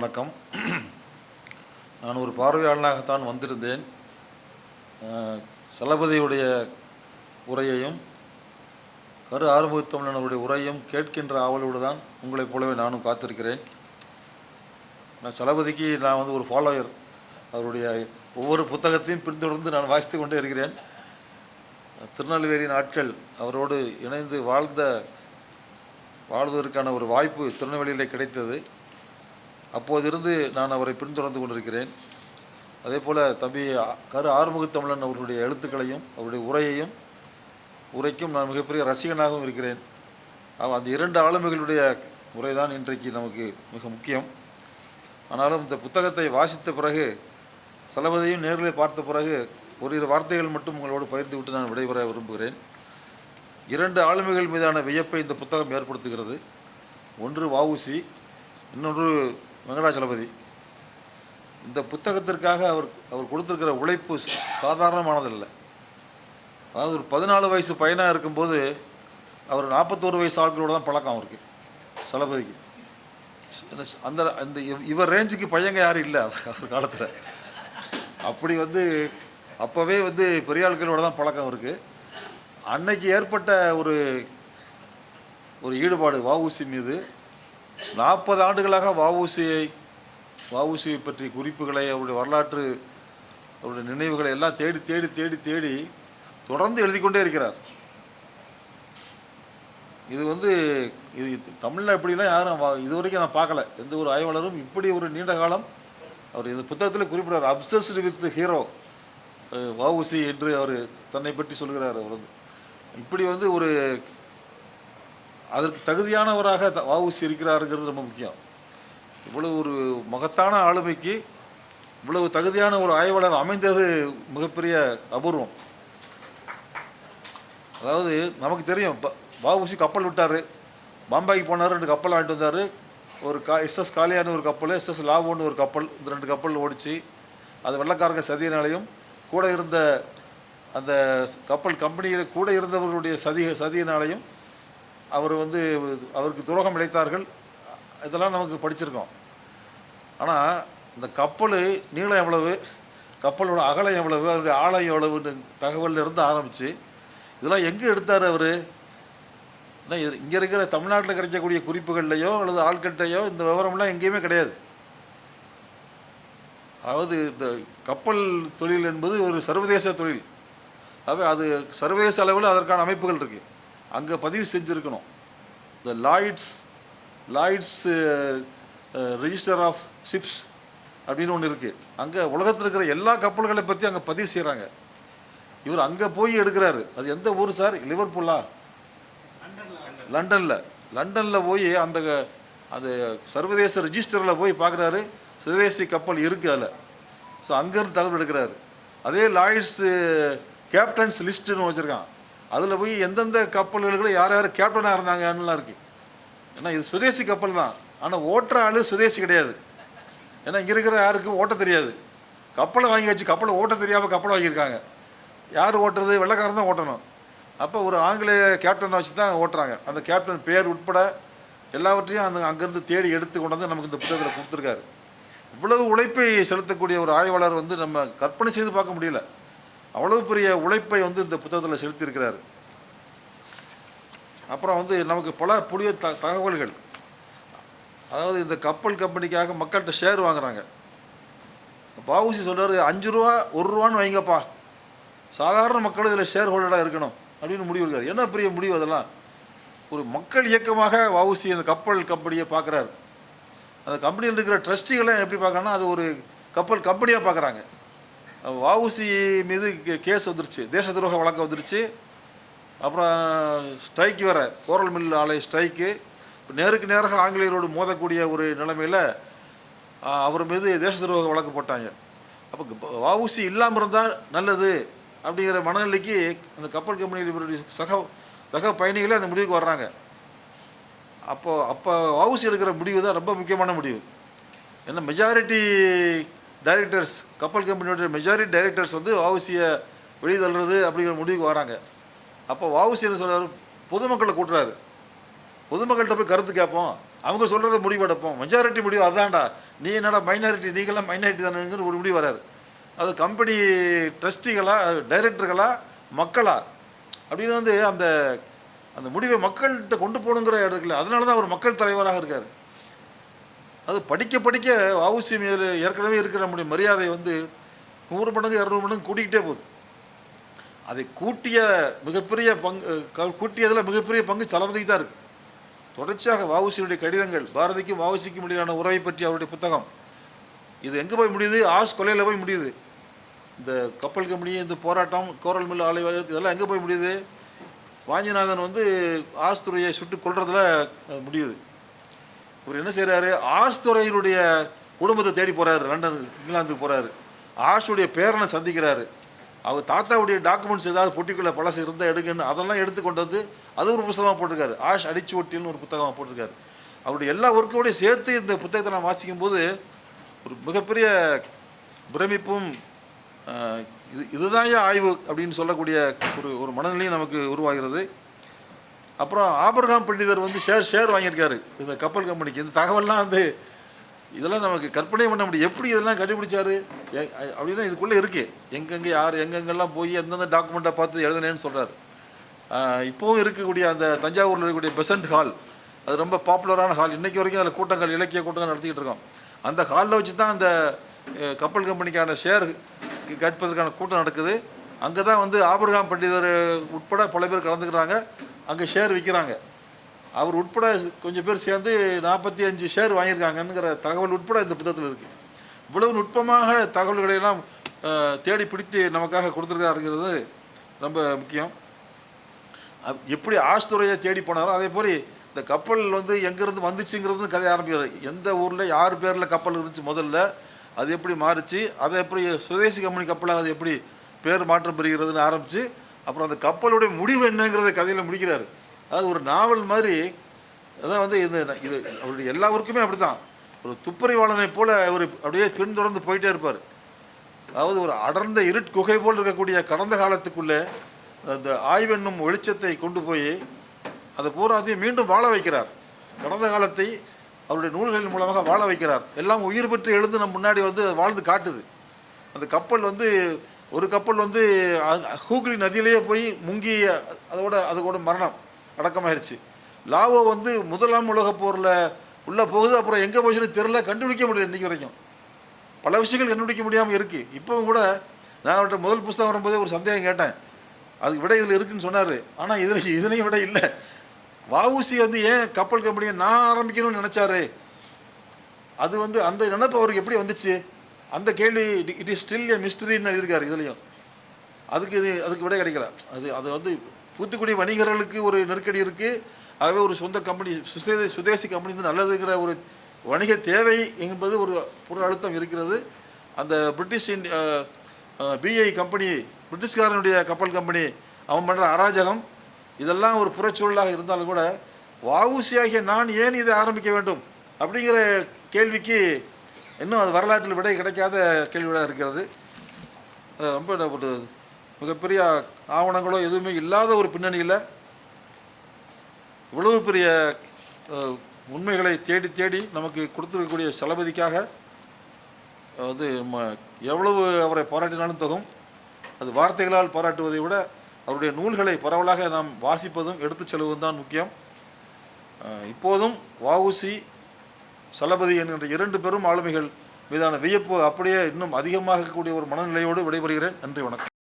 வணக்கம். நான் ஒரு பார்வையாளனாகத்தான் வந்திருந்தேன். சலபதியுடைய உரையையும் கரு ஆறுமுகத்தமிழனுடைய உரையும் கேட்கின்ற ஆவலோடு தான் உங்களைப் போலவே நானும் காத்திருக்கிறேன். நான் சலபதிக்கு நான் வந்து ஒரு ஃபாலோயர். அவருடைய ஒவ்வொரு புத்தகத்தையும் பின்தொடர்ந்து நான் வாசித்து கொண்டே இருக்கிறேன். திருநெல்வேலி நாட்கள் அவரோடு இணைந்து வாழ்ந்த வாழ்வதற்கான ஒரு வாய்ப்பு திருநெல்வேலியில் கிடைத்தது. அப்போதிருந்து நான் அவரை பின்தொடர்ந்து கொண்டிருக்கிறேன். அதே போல் தம்பி கரு ஆறுமுகத்தமிழன் அவர்களுடைய எழுத்துக்களையும் அவருடைய உரையையும் உரைக்கும் நான் மிகப்பெரிய ரசிகனாகவும் இருக்கிறேன். அந்த இரண்டு ஆளுமைகளுடைய உரைதான் இன்றைக்கு நமக்கு மிக முக்கியம். ஆனாலும் இந்த புத்தகத்தை வாசித்த பிறகு சலவதையும் நேரில் பார்த்த பிறகு ஓரிரு வார்த்தைகள் மட்டும் உங்களோடு பகிர்ந்து விட்டு நான் விடைபெற விரும்புகிறேன். இரண்டு ஆளுமைகள் மீதான வியப்பை இந்த புத்தகம் ஏற்படுத்துகிறது. ஒன்று வவுசி இன்னொன்று வெங்கடாச்சலபதி இந்த புத்தகத்திற்காக அவர் அவர் கொடுத்துருக்கிற உழைப்பு சாதாரணமானதில்லை. அதாவது ஒரு பதினாலு வயசு பையனாக இருக்கும்போது அவர் நாற்பத்தோரு வயசு ஆட்களோட தான் பழக்கம் அவருக்கு சலபதிக்கு. அந்த அந்த இவர் ரேஞ்சுக்கு பையங்க யாரும் இல்லை அவர் அவர் காலத்தில். அப்படி வந்து அப்போவே வந்து பெரிய ஆட்களோட தான் பழக்கம் அவருக்கு. அன்னைக்கு ஏற்பட்ட ஒரு ஒரு ஈடுபாடு வஉசி மீது நாற்பது ஆண்டுகளாக வஉசியை வஉசியை பற்றிய குறிப்புகளை அவருடைய வரலாற்று அவருடைய நினைவுகளை எல்லாம் தேடி தேடி தேடி தேடி தொடர்ந்து எழுதி கொண்டே இருக்கிறார். இது வந்து இது தமிழில் எப்படிலாம் யாரும் இது வரைக்கும் நான் பார்க்கல. எந்த ஒரு ஆய்வாளரும் இப்படி ஒரு நீண்ட காலம் அவர் இந்த புத்தகத்தில் குறிப்பிடார் அப்சஸ்டு வித் ஹீரோ வஉசி என்று அவர் தன்னை பற்றி சொல்கிறார் அவர் வந்து. இப்படி வந்து ஒரு அதற்கு தகுதியானவராக த- இருக்கிறாருங்கிறது ரொம்ப முக்கியம். இவ்வளவு ஒரு மகத்தான ஆளுமைக்கு இவ்வளவு தகுதியான ஒரு ஆய்வாளர் அமைந்தது மிகப்பெரிய அபூர்வம். அதாவது நமக்கு தெரியும் ப- கப்பல் விட்டார். பாம்பாய்க்கு போனார் ரெண்டு கப்பல் வாங்கிட்டு வந்தார். ஒரு கா எஸ்எஸ் காலியான்னு ஒரு கப்பல் எஸ்எஸ் லாவோன்னு ஒரு கப்பல் இந்த ரெண்டு கப்பல் ஓடிச்சு. அது வெள்ளக்காரங்க சதியினாலையும் கூட இருந்த அந்த கப்பல் கம்பெனியில் கூட இருந்தவர்களுடைய சதி சதியினாலையும் அவர் வந்து அவருக்கு துரோகம் இழைத்தார்கள். இதெல்லாம் நமக்கு படிச்சிருக்கோம். ஆனால் இந்த கப்பல் நீளம் எவ்வளவு கப்பலோட அகலம் எவ்வளவு அவருடைய ஆழம் எவ்வளவுன்னு தகவலில் இருந்து ஆரம்பித்து இதெல்லாம் எங்கே எடுத்தார் அவர்? ஏன்னா இங்கே இருக்கிற தமிழ்நாட்டில் கிடைக்கக்கூடிய குறிப்புகள்லையோ அல்லது ஆள்கிட்டையோ இந்த விவரம்லாம் எங்கேயுமே கிடையாது. அதாவது இந்த கப்பல் தொழில் என்பது ஒரு சர்வதேச தொழில். ஆகவே அது சர்வதேச அளவில் அதற்கான அமைப்புகள் இருக்குது அங்கே பதிவு செஞ்சுருக்கணும். The Lloyd's Lloyd's register of ships அப்படின்னு ஒன்று இருக்குது அங்கே உலகத்தில் இருக்கிற எல்லா கப்பல்களை பற்றி அங்கே பதிவு செய்கிறாங்க இவர் அங்கே போய் எடுக்கிறாரு. அது எந்த ஊர் சார்? லிவர்பூலா? லண்டனில். லண்டனில் போய் அந்த அது சர்வதேச ரிஜிஸ்டரில் போய் பார்க்குறாரு சுதேசி கப்பல் இருக்குது அதில். ஸோ அங்கேருந்து தகவல் எடுக்கிறாரு. அதே லாய்ட்ஸு கேப்டன்ஸ் லிஸ்ட்டுன்னு வச்சுருக்கான். அதில் போய் எந்தெந்த கப்பல்களுக்கு யார் யார் கேப்டனாக இருந்தாங்கன்னுலாம் இருக்குது ஏன்னா இது சுதேசி கப்பல் தான். ஆனால் ஓட்டுற ஆள் சுதேசி கிடையாது. ஏன்னா இங்கே இருக்கிற யாருக்கும் ஓட்ட தெரியாது. கப்பலை வாங்கி வச்சு கப்பலை ஓட்ட தெரியாமல் கப்பலை வாங்கியிருக்காங்க. யார் ஓட்டுறது? வெள்ளைக்காரன் தான் ஓட்டணும். அப்போ ஒரு ஆங்கிலேய கேப்டனை வச்சு தான் ஓட்டுறாங்க. அந்த கேப்டன் பேர் உட்பட எல்லாவற்றையும் அந்த அங்கேருந்து தேடி எடுத்து கொண்டு வந்து நமக்கு இந்த புத்தகத்தில் கொடுத்துருக்காரு. இவ்வளவு உழைப்பை செலுத்தக்கூடிய ஒரு ஆய்வாளர் வந்து நம்ம கற்பனை செய்து பார்க்க முடியல. அவ்வளவு பெரிய உழைப்பை வந்து இந்த புத்தகத்தில் செலுத்தியிருக்கிறார். அப்புறம் வந்து நமக்கு பல புதிய த தகவல்கள். அதாவது இந்த கப்பல் கம்பெனிக்காக மக்கள்கிட்ட ஷேர் வாங்குறாங்க. பாவுசி சொல்கிறார் அஞ்சு ரூபா ஒரு ரூபான்னு வைங்கப்பா. சாதாரண மக்கள் இதில் ஷேர் ஹோல்டராக இருக்கணும் அப்படின்னு முடிவு இருக்காரு என்ன பெரிய முடிவு அதெல்லாம்? ஒரு மக்கள் இயக்கமாக வவுசி அந்த கப்பல் கம்பெனியை பார்க்குறாரு. அந்த கம்பெனியில் இருக்கிற ட்ரஸ்டிகளை எப்படி பார்க்கறாங்கன்னா அது ஒரு கப்பல் கம்பெனியாக பார்க்குறாங்க. வவுசி மீது கே- கேஸ் வந்துருச்சு. தேச துரோக வழக்கு வந்துருச்சு. அப்புறம் ஸ்ட்ரைக்கு வேற. கோரல் மில் ஆலை ஸ்ட்ரைக்கு. நேருக்கு நேராக ஆங்கிலேயரோடு மோதக்கூடிய ஒரு நிலைமையில் அவர் மீது தேச துரோக வழக்கு போட்டாங்க. அப்போ வவுசி இல்லாமல் இருந்தால் நல்லது அப்படிங்கிற மனநிலைக்கு அந்த கப்பல் கம்பெனியில் சக சக பயணிகளே அந்த முடிவுக்கு வர்றாங்க. அப்போ அப்போ வவுசி எடுக்கிற முடிவு தான் ரொம்ப முக்கியமான முடிவு. ஏன்னா மெஜாரிட்டி டைரக்டர்ஸ் கப்பல் கம்பெனியோட மெஜாரிட்டி டைரக்டர்ஸ் வந்து வாவுசியை வெளியே தள்ளுறது அப்படிங்கிற முடிவுக்கு வராங்க. அப்போ வவுசி என்ன சொல்கிறார் பொதுமக்களை கூட்டுறாரு. பொதுமக்கள்கிட்ட போய் கருத்து கேட்போம். அவங்க சொல்கிறத முடிவெடுப்போம். மெஜாரிட்டி முடிவு அதான்டா. நீ என்னடா மைனாரிட்டி நீங்களாம் மைனாரிட்டி தானேங்கிற ஒரு முடிவு வராரு. அது கம்பெனி ட்ரஸ்டிகளா டைரக்டர்களா மக்களா? அப்படின்னு வந்து அந்த அந்த முடிவை மக்கள்கிட்ட கொண்டு போகணுங்கிற இடம் இருக்குல்ல அதனால தான் அவர் மக்கள் தலைவராக இருக்கார். அது படிக்க படிக்க வவுசி மேல் ஏற்கனவே இருக்கிற நம்முடைய மரியாதை வந்து நூறு மடங்கு இரநூறு மடங்கு கூட்டிக்கிட்டே போகுது. அதை கூட்டிய மிகப்பெரிய பங்கு க- கூட்டியதில் மிகப்பெரிய பங்கு சலபதிக்கு தான் இருக்குது தொடர்ச்சியாக வவுசியுடைய கடிதங்கள் பாரதிக்கும் வவுசிக்கும் இடையிலான உறவை பற்றி அவருடைய புத்தகம். இது எங்கே போய் முடியுது? ஆஸ் கொலையில் போய் முடியுது. இந்த கப்பல் கம்பெனி இந்த போராட்டம் கோரல் மில் ஆலை இதெல்லாம் எங்கே போய் முடியுது? வாஞ்சிநாதன் வந்து ஆஸ்துறையை சுட்டு கொல்றதுல முடியுது. இவர் என்ன செய்கிறாரு ஆஸ்துறையினுடைய குடும்பத்தை தேடி போகிறாரு லண்டன் இங்கிலாந்துக்கு போகிறாரு ஆஷுடைய பேரனை சந்திக்கிறாரு. அவர் தாத்தாவுடைய டாக்குமெண்ட்ஸ் ஏதாவது பொட்டிக்குள்ளே பழசு இருந்தால் எடுங்கன்னு அதெல்லாம் எடுத்து கொண்டு வந்து அது ஒரு புத்தகமாக போட்டிருக்காரு. ஆஷ் அடிச்சு ஒட்டின்னு ஒரு புத்தகமாக போட்டிருக்காரு. அவருடைய எல்லா ஒர்க்கோடையும் சேர்த்து இந்த புத்தகத்தை நான் வாசிக்கும் போது ஒரு மிகப்பெரிய பிரமிப்பும் இது இதுதான் ஏன் ஆய்வு அப்படின்னு சொல்லக்கூடிய ஒரு ஒரு மனநிலையும் நமக்கு உருவாகிறது. அப்புறம் ஆபர்காம் பண்டிதர் வந்து ஷேர் ஷேர் வாங்கியிருக்காரு. இந்த கப்பல் கம்பெனிக்கு. இந்த தகவல்லாம் வந்து இதெல்லாம் நமக்கு கற்பனை பண்ண முடியும். எப்படி இதெல்லாம் கண்டுபிடிச்சாரு? எ- அப்படின்னா இதுக்குள்ளே இருக்குது எங்கெங்கே யார் எங்கெங்கெல்லாம் போய் எந்தெந்த டாக்குமெண்ட்டை பார்த்து எழுதுனேன்னு சொல்கிறார் இப்போவும் இருக்கக்கூடிய அந்த தஞ்சாவூரில் இருக்கக்கூடிய பெசன்ட் ஹால் அது ரொம்ப பாப்புலரான ஹால் இன்றைக்கி வரைக்கும் அதில் கூட்டங்கள் இலக்கிய கூட்டங்கள் நடத்திக்கிட்டு இருக்கோம். அந்த ஹாலில் வச்சு தான் அந்த கப்பல் கம்பெனிக்கான ஷேர் கேட்பதற்கான கூட்டம் நடக்குது. அங்கே தான் வந்து ஆபர்காம் பண்டிதர் உட்பட பல பேர் கலந்துக்கிறாங்க. அங்கே ஷேர் விற்கிறாங்க அவர் உட்பட கொஞ்சம் பேர் சேர்ந்து நாற்பத்தி அஞ்சு ஷேர் வாங்கியிருக்காங்கங்கிற தகவல் உட்பட இந்த புத்தகத்தில் இருக்குது இவ்வளவு நுட்பமாக தகவல்களை எல்லாம் தேடி பிடித்து நமக்காக கொடுத்துருக்காருங்கிறது ரொம்ப முக்கியம். எப்படி ஆஸ்துறையை தேடி போனாரோ அதே போய் இந்த கப்பல் வந்து எங்கேருந்து வந்துச்சுங்கிறது கதை ஆரம்பிக்கிறார். எந்த ஊரில் யார் பேரில் கப்பல் இருந்துச்சு முதல்ல அது எப்படி மாறிச்சு அதை எப்படி சுதேசி கம்பெனி கப்பலாக அது எப்படி பேர் மாற்றம் பெறுகிறதுன்னு ஆரம்பித்து அப்புறம் அந்த கப்பலுடைய முடிவு என்னங்கிறத கதையில் முடிக்கிறார். அதாவது ஒரு நாவல் மாதிரி அதான் வந்து இது இது அவருடைய எல்லா ஊருக்குமே அப்படி தான் ஒரு துப்பறிவாளனை போல் அவர் அப்படியே பின்தொடர்ந்து போயிட்டே இருப்பார். அதாவது ஒரு அடர்ந்த இருட் குகை போல் இருக்கக்கூடிய கடந்த காலத்துக்குள்ளே அந்த ஆய்வென்னும் வெளிச்சத்தை கொண்டு போய் அதை பூராத்தையும் மீண்டும் வாழ வைக்கிறார். கடந்த காலத்தை அவருடைய நூல்களின் மூலமாக வாழ வைக்கிறார். எல்லாம் உயிர் பெற்று எழுந்து நம்ம முன்னாடி வந்து வாழ்ந்து காட்டுது. அந்த கப்பல் வந்து ஒரு கப்பல் வந்து ஹூக்ளி நதியிலேயே போய் முங்கி அதோட அதோட மரணம் அடக்கமாயிருச்சு. லாவோ வந்து முதலாம் உலக போரில் உள்ளே போகுது அப்புறம் எங்கே போச்சுன்னு தெரில கண்டுபிடிக்க முடியல இன்றைக்கி வரைக்கும். பல விஷயங்கள் கண்டுபிடிக்க முடியாமல் இருக்குது இப்போவும் கூட நான் அவர்கிட்ட முதல் புஸ்தகம் வரும்போதே ஒரு சந்தேகம் கேட்டேன். அதுக்கு விட இதில் இருக்குன்னு சொன்னார். ஆனால் இதில் இதனையும் விட இல்லை. வஉசி வந்து ஏன் கப்பல் கம்பெனியை நான் ஆரம்பிக்கணும்னு நினச்சாரு? அது வந்து அந்த நினப்பு அவருக்கு எப்படி வந்துச்சு? அந்த கேள்வி இட் இஸ் ஸ்டில் ஏ மிஸ்டரின்னு எழுதியிருக்காரு இதுலேயும். அதுக்கு இது அதுக்கு விட கிடைக்கல. அது அது வந்து தூத்துக்குடி வணிகர்களுக்கு ஒரு நெருக்கடி இருக்குது ஆகவே ஒரு சொந்த கம்பெனி சுதேசி சுதேசி கம்பெனி வந்து நல்லதுங்கிற ஒரு வணிக தேவை என்பது ஒரு பொருள் அழுத்தம் இருக்கிறது. அந்த பிரிட்டிஷ் பிஐ கம்பெனி பிரிட்டிஷ்காரனுடைய கப்பல் கம்பெனி அவன் பண்ணுற அராஜகம் இதெல்லாம் ஒரு புறச்சூழலாக இருந்தாலும் கூட வஉசியாகிய நான் ஏன் இதை ஆரம்பிக்க வேண்டும்? அப்படிங்கிற கேள்விக்கு இன்னும் அது வரலாற்றில் விடை கிடைக்காத கேள்விகளாக இருக்கிறது. ரொம்ப என்ன மிகப்பெரிய ஆவணங்களோ எதுவுமே இல்லாத ஒரு பின்னணியில் இவ்வளவு பெரிய உண்மைகளை தேடி தேடி நமக்கு கொடுத்துருக்கக்கூடிய சலபதிக்காக அது வந்து நம்ம எவ்வளவு அவரை பாராட்டினாலும் தகும். அது வார்த்தைகளால் பாராட்டுவதை விட அவருடைய நூல்களை பரவலாக நாம் வாசிப்பதும் எடுத்துச் செல்வதும் தான் முக்கியம். இப்போதும் வஉசி சலபதி என்கின்ற இரண்டு பெரும் ஆளுமைகள் மீதான வியப்பு அப்படியே இன்னும் அதிகமாக கூடிய ஒரு மனநிலையோடு விடைபெறுகிறேன். நன்றி வணக்கம்.